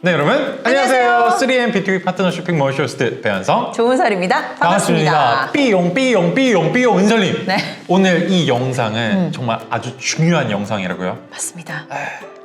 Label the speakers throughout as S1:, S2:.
S1: 네 여러분 안녕하세요. 3M B2B 파트너 쇼핑 모쇼스트 배현성
S2: 좋은 살입니다. 반갑습니다.
S1: 삐용 삐용 삐용 삐용 은설님.
S2: 네.
S1: 오늘 이 영상은 정말 아주 중요한 영상이라고요.
S2: 맞습니다.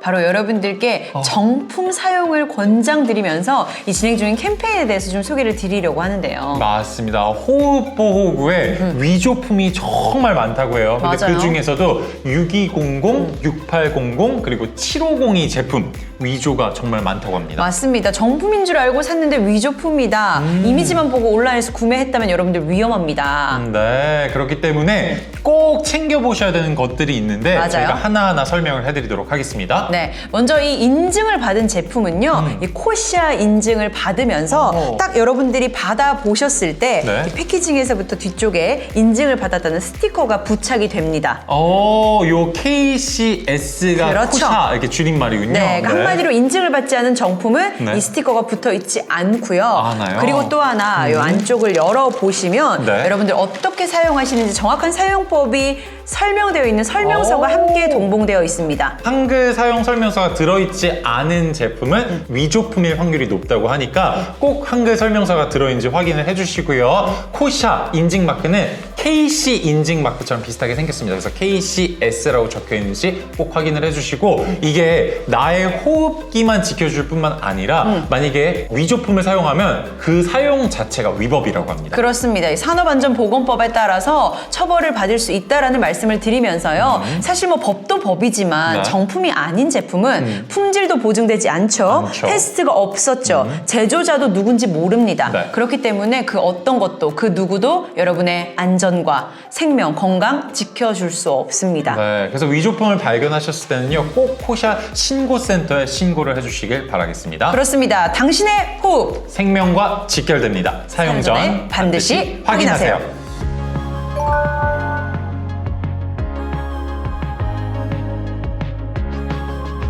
S2: 바로 여러분들께
S1: 어.
S2: 정품 사용을 권장드리면서 이 진행 중인 캠페인에 대해서 좀 소개를 드리려고 하는데요.
S1: 맞습니다. 호흡 보호구에 위조품이 정말 많다고 해요. 근데
S2: 음. 맞아요. 음.
S1: 그 중에서도 6200, 6800 그리고 7502 제품 위조가 정말 많다고 합니다.
S2: 맞습니다. 정품인 줄 알고 샀는데 위조품이다. 이미지만 보고 온라인에서 구매했다면 여러분들 위험합니다.
S1: 음, 네, 그렇기 때문에 꼭 챙겨보셔야 되는 것들이 있는데
S2: 맞아요.
S1: 저희가 하나하나 설명을 해드리도록 하겠습니다.
S2: 네, 먼저 이 인증을 받은 제품은요, 이 코시아 인증을 받으면서
S1: 음. 어허.
S2: 딱 여러분들이 받아 보셨을 때
S1: 네.
S2: 이 패키징에서부터 뒤쪽에 인증을 받았다는 스티커가 부착이 됩니다.
S1: 어, 요 KCS가
S2: 그렇죠.
S1: 코샤 이렇게 줄임말이군요.
S2: 네, 그러니까 한마디로 인증을 받지 않은 정품은
S1: 네.
S2: 이 스티커가 붙어 있지 않고요.
S1: 않아요?
S2: 그리고 또 하나 이 안쪽을 열어 보시면
S1: 네.
S2: 여러분들 어떻게 사용하시는지 정확한 사용법이 설명되어 있는 설명서가
S1: 오.
S2: 함께 동봉되어 있습니다.
S1: 한글 사용 설명서가 들어있지 않은 제품은 위조품일 확률이 높다고 하니까 꼭 한글 설명서가 들어있는지 확인을 해주시고요. 코샤 인증 마크는 KC 인증 마크처럼 비슷하게 생겼습니다. 그래서 KCS라고 적혀 있는지 꼭 확인을 해주시고 이게 나의 호흡기만 지켜줄 뿐만 아니라 만약에 위조품을 사용하면 그 사용 자체가 위법이라고 합니다.
S2: 그렇습니다. 이 산업안전보건법에 따라서 처벌을 받을 수 있다라는 말씀을 드리면서요. 사실 뭐 법도 법이지만
S1: 네.
S2: 정품이 아닌 제품은 품질도 보증되지 않죠.
S1: 않죠.
S2: 테스트가 없었죠. 제조자도 누군지 모릅니다.
S1: 네.
S2: 그렇기 때문에 그 어떤 것도 그 누구도 여러분의 안전 과 생명, 건강 지켜줄 수 없습니다.
S1: 네, 그래서 위조품을 발견하셨을 때는요, 꼭 코샤 신고센터에 신고를 해주시길 바라겠습니다.
S2: 그렇습니다. 당신의 호흡
S1: 생명과 직결됩니다. 사용
S2: 사용 전에
S1: 전
S2: 반드시. 확인하세요.